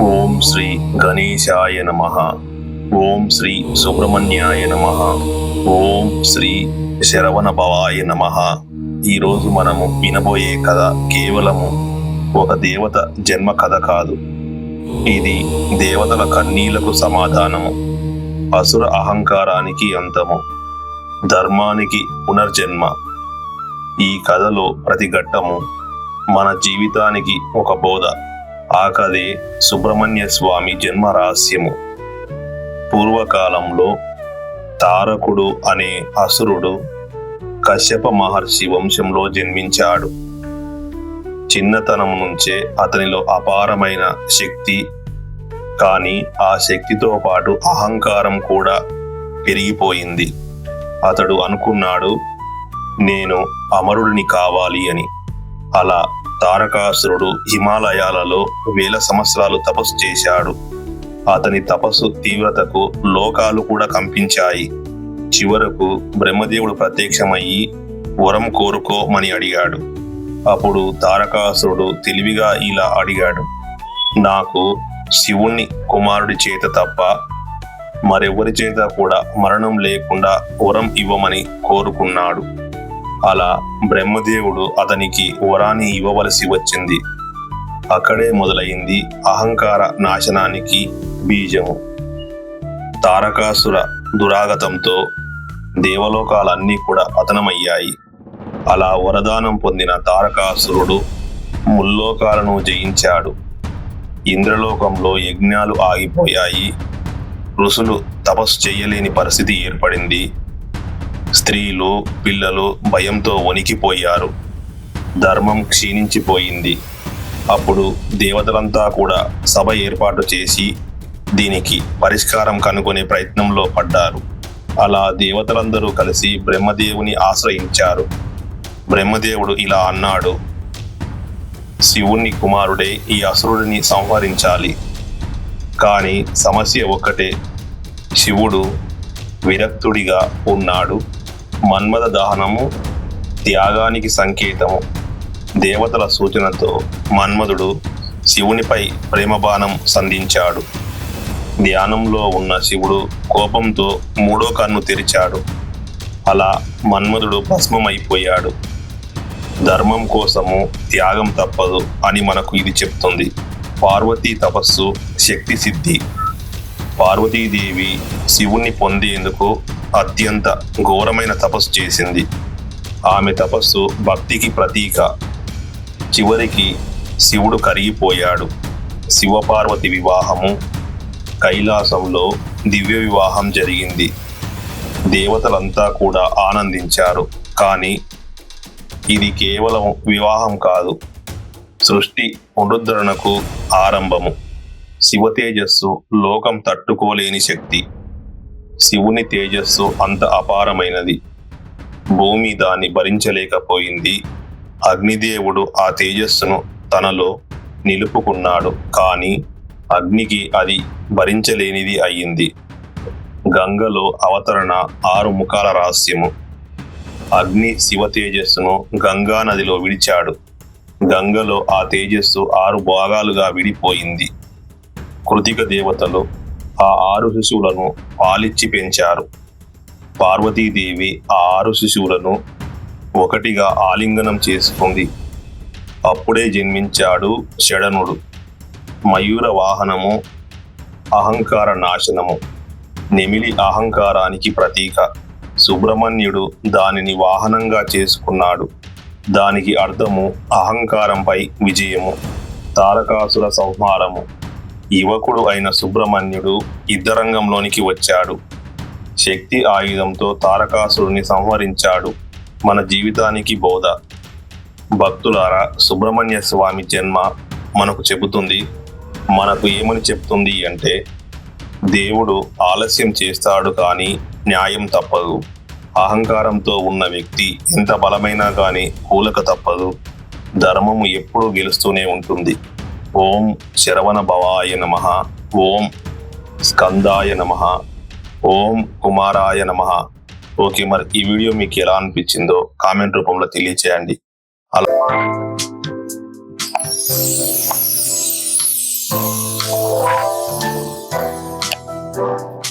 ఓం శ్రీ గణేశాయ నమ. ఓం శ్రీ సుబ్రహ్మణ్యాయ నమ. ఓం శ్రీ శరవణ భవాయ నమ ఈరోజు మనము వినబోయే కథ కేవలము ఒక దేవత జన్మ కథ కాదు. ఇది దేవతల కన్నీలకు సమాధానము. అసుర అహంకారానికి అంతము. ధర్మానికి పునర్జన్మ. ఈ కథలో ప్రతి ఘట్టము మన జీవితానికి ఒక బోధ. ఆ కథే సుబ్రహ్మణ్య స్వామి జన్మ రహస్యము పూర్వకాలంలో తారకుడు అనే అసురుడు కశ్యప మహర్షి వంశంలో జన్మించాడు. చిన్నతనం నుంచే అతనిలో అపారమైన శక్తి కానీ ఆ శక్తితో పాటు అహంకారం కూడా పెరిగిపోయింది. అతడు అనుకున్నాడు నేను అమరుడిని కావాలి అని. అలా తారకాసురుడు హిమాలయాలలో వేల సంవత్సరాలు తపస్సు చేశాడు. అతని తపస్సు తీవ్రతకు లోకాలు కూడా కంపించాయి. చివరకు బ్రహ్మదేవుడు ప్రత్యక్షమయ్యి వరం కోరుకోమని అడిగాడు. అప్పుడు తారకాసురుడు తెలివిగా ఇలా అడిగాడు నాకు శివుణ్ణి కుమారుడి చేత తప్ప మరెవరి చేత కూడా మరణం లేకుండా వరం ఇవ్వమని కోరుకున్నాడు. అలా బ్రహ్మదేవుడు అతనికి వరాన్ని ఇవ్వవలసి వచ్చింది. అక్కడే మొదలైంది అహంకార నాశనానికి బీజము. తారకాసుర దురాగతంతో దేవలోకాలన్నీ కూడా పతనమయ్యాయి అలా వరదానం పొందిన తారకాసురుడు ముల్లోకాలను జయించాడు. ఇంద్రలోకంలో యజ్ఞాలు ఆగిపోయాయి. ఋషులు తపస్సు చేయలేని పరిస్థితి ఏర్పడింది. స్త్రీలు పిల్లలు భయంతో వణికిపోయారు. ధర్మం క్షీణించిపోయింది. అప్పుడు దేవతలంతా కూడా సభ ఏర్పాటు చేసి దీనికి పరిష్కారం కనుగొనే ప్రయత్నంలో పడ్డారు. అలా దేవతలందరూ కలిసి బ్రహ్మదేవుని ఆశ్రయించారు. బ్రహ్మదేవుడు ఇలా అన్నాడు శివుని కుమారుడే ఈ అసురుడిని సంహరించాలి. కానీ సమస్య ఒక్కటే శివుడు విరక్తుడిగా ఉన్నాడు. మన్మద దహనము త్యాగానికి సంకేతము. దేవతల సూచనతో మన్మధుడు శివునిపై ప్రేమబాణం సంధించాడు. ధ్యానంలో ఉన్న శివుడు కోపంతో మూడో కన్ను తెరిచాడు. అలా మన్మధుడు భస్మమైపోయాడు. ధర్మం కోసము త్యాగం తప్పదు అని మనకు ఇది చెప్తుంది. పార్వతీ తపస్సు శక్తి సిద్ధి. పార్వతీదేవి శివుణ్ణి పొందేందుకు అత్యంత ఘోరమైన తపస్సు చేసింది. ఆమె తపస్సు భక్తికి ప్రతీక. చివరికి శివుడు కరిగిపోయాడు. శివపార్వతి వివాహము కైలాసంలో దివ్య వివాహం జరిగింది. దేవతలంతా కూడా ఆనందించారు. కానీ ఇది కేవలం వివాహం కాదు. సృష్టి పునరుద్ధరణకు ఆరంభము. శివ తేజస్సు లోకం తట్టుకోలేని శక్తి. శివుని తేజస్సు అంత అపారమైనది. భూమి దాన్ని భరించలేకపోయింది. అగ్నిదేవుడు ఆ తేజస్సును తనలో నిలుపుకున్నాడు. కానీ అగ్నికి అది భరించలేనిది అయ్యింది. గంగలో అవతరణ ఆరు ముఖాల రహస్యము. అగ్ని శివ తేజస్సును గంగా నదిలో విడిచాడు. గంగలో ఆ తేజస్సు ఆరు భాగాలుగా విడిపోయింది. కృతిక దేవతలు ఆ ఆరు శిశువులను పాలిచ్చి పెంచారు. పార్వతీదేవి ఆ ఆరు శిశువులను ఒకటిగా ఆలింగనం చేసుకుంది. అప్పుడే జన్మించాడు షడనుడు మయూర వాహనము అహంకార నాశనము నెమిలి అహంకారానికి ప్రతీక. సుబ్రహ్మణ్యుడు దానిని వాహనంగా చేసుకున్నాడు. దానికి అర్థము అహంకారంపై విజయము తారకాసుర సంహారము. యువకుడు అయిన సుబ్రహ్మణ్యుడు యుద్ధరంగంలోనికి వచ్చాడు. శక్తి ఆయుధంతో తారకాసురుని సంహరించాడు మన జీవితానికి బోధ. భక్తులారా సుబ్రహ్మణ్య స్వామి జన్మ మనకు చెబుతుంది. మనకు ఏమని చెప్తుంది అంటే దేవుడు ఆలస్యం చేస్తాడు కానీ న్యాయం తప్పదు. అహంకారంతో ఉన్న వ్యక్తి ఎంత బలమైనా కానీ కూలక తప్పదు. ధర్మము ఎప్పుడూ గెలుస్తూనే ఉంటుంది. ఓం శరవణ భవాయ నమ. ఓం స్కందాయ నమ. ఓం కుమారాయ నమ. ఓకే మరి ఈ వీడియో మీకు ఎలా అనిపించిందో కామెంట్ రూపంలో తెలియచేయండి. అలా ఆ